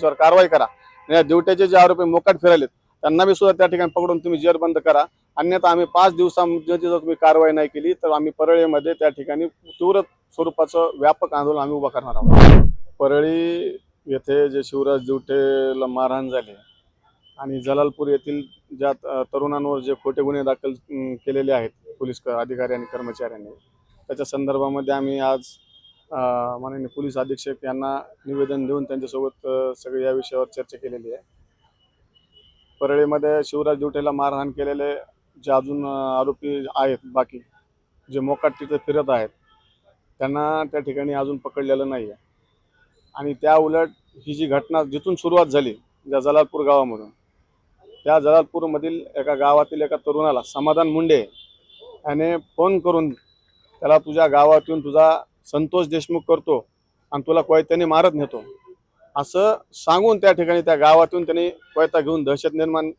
त्यांच्यावर कारवाई करा. आणि या दिवट्याचे जे आरोपी मोकाट फिरायलेत त्यांना बी सुद्धा त्या ठिकाणी पकडून तुम्ही जेरबंद करा. अन्यथा आम्ही पाच दिवसामध्ये जर तुम्ही कारवाई नाही केली तर आम्ही परळीमध्ये त्या ठिकाणी तीव्र स्वरूपाचं व्यापक आंदोलन आम्ही उभं करणार आहोत. परळी येथे जे शिवराज दिवटेला मारहाण झाले आणि जलालपूर येथील ज्या तरुणांवर जे खोटे गुन्हे दाखल केलेले आहेत पोलीस अधिकारी आणि कर्मचाऱ्यांनी त्याच्या संदर्भामध्ये आम्ही आज माननीय पोलीस अधीक्षक यांना निवेदन देऊन त्यांच्यासोबत सगळी सगळे या विषयावर चर्चा केलेली आहे. परळीमध्ये शिवराज दिवटेला मारहाण केलेले जे अजून आरोपी आहेत बाकी जे मोकाट तिथे फिरत आहेत त्यांना त्या ठिकाणी अजून पकडलेलं नाही आहे आणि त्या उलट ही जी घटना जिथून सुरुवात झाली ज्या जलालपूर गावामधून त्या जलालपूरमधील एका गावातील एका तरुणाला समाधान मुंडे याने फोन करून त्याला तुझ्या गावातून येऊन तुझा संतोष देशमुख करतो आणि तुला कोयत्याने मारत नेतो. असं सांगून त्या ठिकाणी त्या गावातून त्यांनी कोयता घेऊन दहशत निर्माण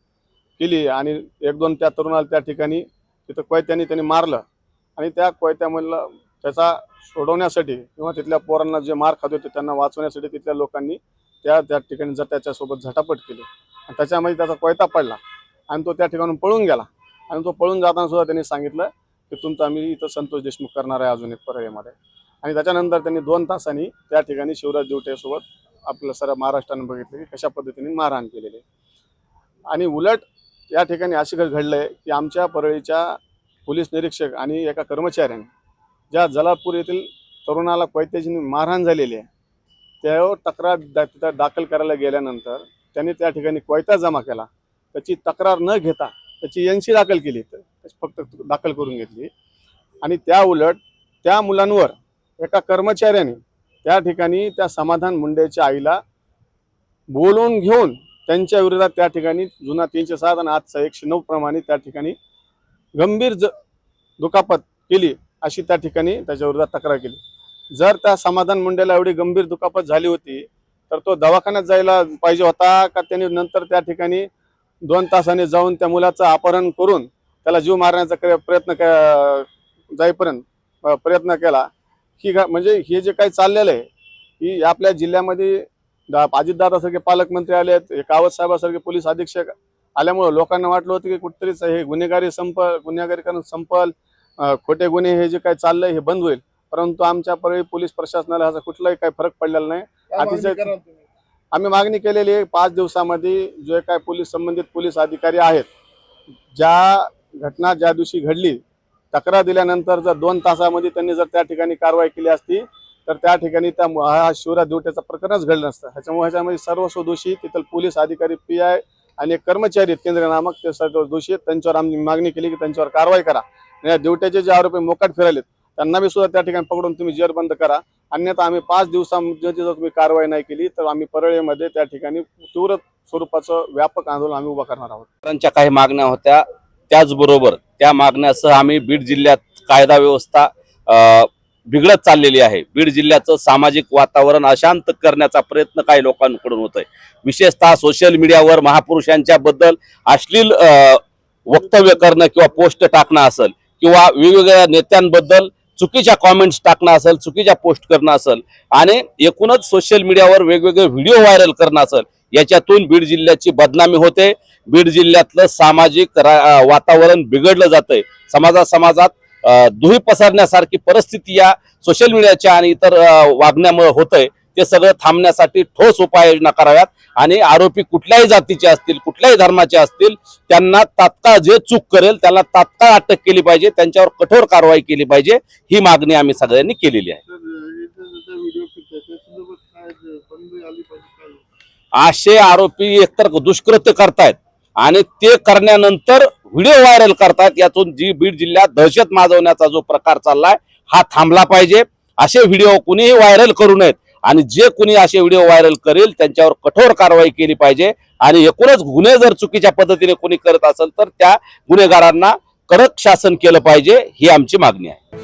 केली आणि एक दोन त्या तरुणाला त्या ठिकाणी तिथं कोयत्याने त्यांनी मारलं. आणि त्या कोयत्यामधलं त्याचा सोडवण्यासाठी किंवा तिथल्या पोरांना जे मार खात होते त्यांना वाचवण्यासाठी तिथल्या लोकांनी त्या त्या ठिकाणी जर त्याच्यासोबत झटापट केली. आणि त्याच्यामध्ये त्याचा कोयता पडला आणि तो त्या ठिकाणून पळून गेला. आणि तो पळून जाताना सुद्धा त्यांनी सांगितलं की तुमचा आम्ही इथं संतोष देशमुख करणार आहे अजून एक पर्यायमध्ये. आणि त्याच्यानंतर त्यांनी दोन तासांनी त्या ठिकाणी शिवराज दिवटेसोबत आपलं सर्व महाराष्ट्रानं बघितलं की कशा पद्धतीने मारहाण केलेली आहे. आणि उलट या ठिकाणी असे घडलं आहे की आमच्या परळीच्या पोलीस निरीक्षक आणि एका कर्मचाऱ्याने ज्या जलापूर येथील तरुणाला कोयत्याची मारहाण झालेली आहे त्यावर तक्रार दा तिथं दाखल करायला गेल्यानंतर त्यांनी त्या ठिकाणी कोयता जमा केला. त्याची तक्रार न घेता त्याची एन सी दाखल केली. तर फक्त दाखल करून घेतली. आणि त्या उलट त्या मुलांवर एका कर्मचाऱ्याने त्या ठिकाणी त्या समाधान मुंडेच्या आईला बोलवून घेऊन त्यांच्या विरोधात त्या ठिकाणी जुना तीनशे सात आणि आजचा एकशे नऊ प्रमाणे त्या ठिकाणी गंभीर ज दुखापत केली अशी त्या ठिकाणी त्याच्या विरोधात तक्रार केली. जर त्या समाधान मुंडेला एवढी गंभीर दुखापत झाली होती तर तो दवाखान्यात जायला पाहिजे होता का? त्यांनी नंतर त्या ठिकाणी दोन तासाने जाऊन त्या मुलाचं अपहरण करून त्याला जीव मारण्याचा प्रयत्न जाईपर्यंत प्रयत्न केला. ही म्हणजे हे जे काही चाललेलं आहे ही आपल्या जिल्ह्यामध्ये दा- अजितदादासारखे पालकमंत्री आले आहेत हे कावत साहेबासारखे पोलीस अधीक्षक आल्यामुळं लोकांना वाटलं होतं की कुठेतरीच हे गुन्हेगारी संप गुन्हेगारीकरण संपल खोटे गुन्हे हे जे काही चाललंय हे बंद होईल. परंतु आमच्या परळी पोलीस प्रशासनाला ह्याचा कुठलाही काही फरक पडलेला नाही. अतिशय आम्ही मागणी केलेली आहे पाच दिवसामध्ये जे काय पोलीस संबंधित पोलीस अधिकारी आहेत ज्या घटना ज्या दिवशी घडली तक्रार दिल्यानंतर जर दोन तासामध्ये त्यांनी जर त्या ठिकाणी कारवाई केली असती तर त्या ठिकाणी त्या हा शिवराज दिवट्याचं प्रकरणच घडलं नसतं. ह्याच्यामुळे ह्याच्यामध्ये सर्व स्वदोषी तिथं पोलीस अधिकारी पी आय आणि कर्मचारी आहेत नामक ते सर्व दोषी आहेत. त्यांच्यावर आम्ही मागणी केली की त्यांच्यावर कारवाई करा. आणि या दिवट्याचे जे आरोपी मोकाट फिरायलेत त्यांना बी सुद्धा त्या ठिकाणी पकडून तुम्ही जेरबंद करा. अन्यथा आम्ही पाच दिवसामध्ये जर तुम्ही कारवाई नाही केली तर आम्ही परळीमध्ये त्या ठिकाणी तीव्र स्वरूपाचं व्यापक आंदोलन आम्ही उभं करणार आहोत. काही मागण्या होत्या त्याचबरोबर त्या मागण्यासह आम्ही बीड जिल्ह्यात कायदा व्यवस्था बिघडत चाललेली आहे. बीड जिल्ह्याचं सामाजिक वातावरण अशांत करण्याचा प्रयत्न काही लोकांकडून होत आहे विशेषतः सोशल मीडियावर महापुरुषांच्या बद्दल अश्लील वक्तव्य करणं किंवा पोस्ट टाकणं असेल किंवा वेगवेगळ्या नेत्यांबद्दल चुकीच्या कॉमेंट्स टाकणं असेल चुकीच्या पोस्ट करणं असेल आणि एकूणच सोशल मीडियावर वेगवेगळे व्हिडिओ व्हायरल करणं असेल याच्यातून बीड जिल्ह्याची बदनामी होते. बीड जिल्ह्यातलं सामाजिक वातावरण बिघडलं जातंय. समाजा समाजात दुही पसरण्यासारखी परिस्थिती या सोशल मीडियाच्या आणि इतर वागण्यामुळे होतंय. ते सगळं थांबण्यासाठी ठोस उपाययोजना कराव्यात. आणि आरोपी कुठल्याही जातीचे असतील कुठल्याही धर्माचे असतील त्यांना तात्काळ जे चूक करेल त्याला तात्काळ अटक केली पाहिजे. त्यांच्यावर कठोर कारवाई केली पाहिजे. ही मागणी आम्ही सगळ्यांनी केलेली आहे. असे आरोपी एकतर दुष्कृत्य करतायत आणि ते करण्यानंतर व्हिडिओ व्हायरल करतायत. यातून जी बीड जिल्ह्यात दहशत माजवण्याचा जो प्रकार चाललाय हा थांबला पाहिजे. असे व्हिडिओ कुणीही व्हायरल करू नयेत. आणि जे कुणी असे व्हिडिओ व्हायरल करेल त्यांच्यावर कठोर कारवाई केली पाहिजे. आणि एकूणच गुन्हे जर चुकीच्या पद्धतीने कोणी करत असेल तर त्या गुन्हेगारांना कडक शासन केलं पाहिजे ही आमची मागणी आहे.